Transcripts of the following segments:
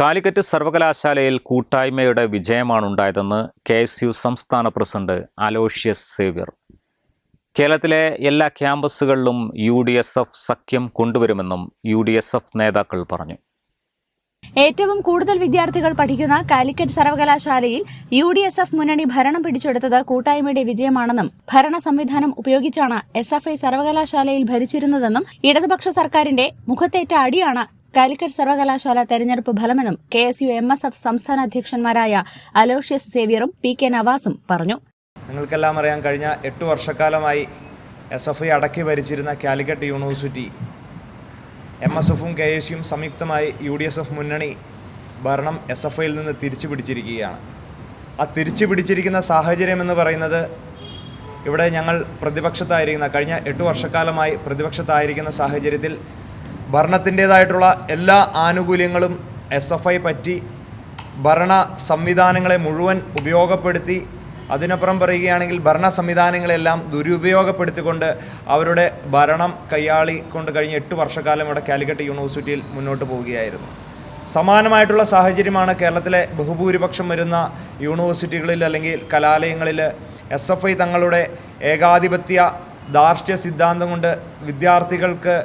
Calicut സർവകലാശാലയിൽ കൂട്ടായ്മയുടെ വിജയമാണുണ്ടായതെന്ന് കെ എസ് യു സംസ്ഥാന പ്രസിഡന്റ് അലോഷ്യസ് സേവ്യർ. കേരളത്തിലെ എല്ലാ ക്യാമ്പസുകളിലും യു ഡി എസ് എഫ് സഖ്യം കൊണ്ടുവരുമെന്നും യു ഡി എസ് എഫ് നേതാക്കൾ പറഞ്ഞു. ഏറ്റവും കൂടുതൽ വിദ്യാർത്ഥികൾ പഠിക്കുന്ന കാലിക്കറ്റ് സർവകലാശാലയിൽ യു ഡി എസ് എഫ് മുന്നണി ഭരണം പിടിച്ചെടുത്തത് കൂട്ടായ്മയുടെ വിജയമാണെന്നും ഭരണ സംവിധാനം ഉപയോഗിച്ചാണ് എസ് എഫ് ഐ സർവകലാശാലയിൽ ഭരിച്ചിരുന്നതെന്നും ഇടതുപക്ഷ സർക്കാരിന്റെ മുഖത്തേറ്റ അടിയാണ് കാലിക്കറ്റ് സർവകലാശാല തെരഞ്ഞെടുപ്പ് ഫലമെന്നും K S U M S F സംസ്ഥാന അധ്യക്ഷന്മാരായ അലോഷ്യസ് സേവ്യറും പി കെ നവാസും പറഞ്ഞു. നിങ്ങൾക്കെല്ലാം അറിയാം കഴിഞ്ഞ എട്ട് വർഷക്കാലമായി എസ് എഫ് ഐ അടക്കി ഭരിച്ചിരുന്ന കാലിക്കറ്റ് യൂണിവേഴ്സിറ്റി എം എസ് എഫും കെ എസ് യും സംയുക്തമായി യു ഡി എസ് എഫ് മുന്നണി ഭരണം എസ് എഫ് ഐയിൽ നിന്ന് തിരിച്ചു പിടിച്ചിരിക്കുകയാണ്. ആ തിരിച്ചു പിടിച്ചിരിക്കുന്ന സാഹചര്യം എന്ന് പറയുന്നത് ഇവിടെ ഞങ്ങൾ പ്രതിപക്ഷത്തായിരിക്കുന്ന കഴിഞ്ഞ എട്ട് വർഷക്കാലമായി പ്രതിപക്ഷത്തായിരിക്കുന്ന സാഹചര്യത്തിൽ ഭരണത്തിന്റേതായിട്ടുള്ള എല്ലാ ആനുകൂല്യങ്ങളും എസ് എഫ് ഐ പറ്റി ഭരണ സംവിധാനങ്ങളെ മുഴുവൻ ഉപയോഗപ്പെടുത്തി അതിനപ്പുറം പറയുകയാണെങ്കിൽ ഭരണ സംവിധാനങ്ങളെല്ലാം ദുരുപയോഗപ്പെടുത്തിക്കൊണ്ട് അവരുടെ ഭരണം കൈയാളി കൊണ്ട് കഴിഞ്ഞ എട്ട് വർഷക്കാലം ഇവിടെ കാലിക്കറ്റ് യൂണിവേഴ്സിറ്റിയിൽ മുന്നോട്ട് പോവുകയായിരുന്നു. സമാനമായിട്ടുള്ള സാഹചര്യമാണ് കേരളത്തിലെ ബഹുഭൂരിപക്ഷം വരുന്ന യൂണിവേഴ്സിറ്റികളിൽ അല്ലെങ്കിൽ കലാലയങ്ങളിൽ എസ് എഫ് ഐ തങ്ങളുടെ ഏകാധിപത്യ ദാർഷ്ട്യ സിദ്ധാന്തം കൊണ്ട് വിദ്യാർത്ഥികൾക്ക്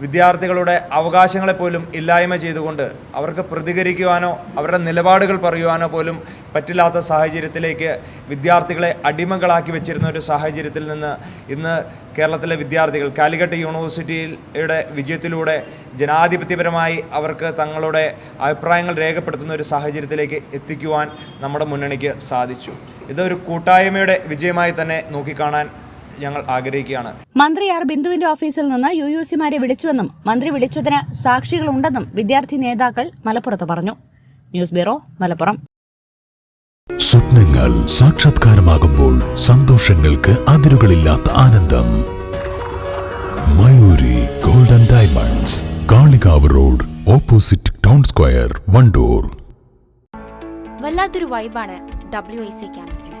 വിദ്യാർത്ഥികളുടെ അവകാശങ്ങളെപ്പോലും ഇല്ലായ്മ ചെയ്തുകൊണ്ട് അവർക്ക് പ്രതികരിക്കുവാനോ അവരുടെ നിലപാടുകൾ പറയുവാനോ പോലും പറ്റില്ലാത്ത സാഹചര്യത്തിലേക്ക് വിദ്യാർത്ഥികളെ അടിമകളാക്കി വെച്ചിരുന്ന ഒരു സാഹചര്യത്തിൽ നിന്ന് ഇന്ന് കേരളത്തിലെ വിദ്യാർത്ഥികൾ കാലിക്കറ്റ് യൂണിവേഴ്സിറ്റിയുടെ വിജയത്തിലൂടെ ജനാധിപത്യപരമായി അവർക്ക് തങ്ങളുടെ അഭിപ്രായങ്ങൾ രേഖപ്പെടുത്തുന്ന ഒരു സാഹചര്യത്തിലേക്ക് എത്തിക്കുവാൻ നമ്മുടെ മുന്നണിക്ക് സാധിച്ചു. ഇതൊരു കൂട്ടായ്മയുടെ വിജയമായി തന്നെ നോക്കിക്കാണാൻ ഞങ്ങൾ ആഗ്രഹിക്കുകയാണ്. മന്ത്രി ആർ ബിന്ദുവിന്റെ ഓഫീസിൽ നിന്ന് യു യു സിമാരെ വിളിച്ചുവെന്നും മന്ത്രി വിളിച്ചതിന് സാക്ഷികളുണ്ടെന്നും വിദ്യാർത്ഥി നേതാക്കൾ മലപ്പുറത്ത് പറഞ്ഞു. News bureau Malappuram. സ്വപ്നങ്ങൾ സാക്ഷാത്കാരമാകുമ്പോൾ സന്തോഷങ്ങൾക്ക് അതിരുകളില്ലാത്ത ആനന്ദം. Mayoori golden diamonds Kalikavu road opposite town square Wandoor. വല്ലാത്തൊരു വൈബാണ് ഡബ്ല്യു ഐ സി ക്യാമ്പസിന്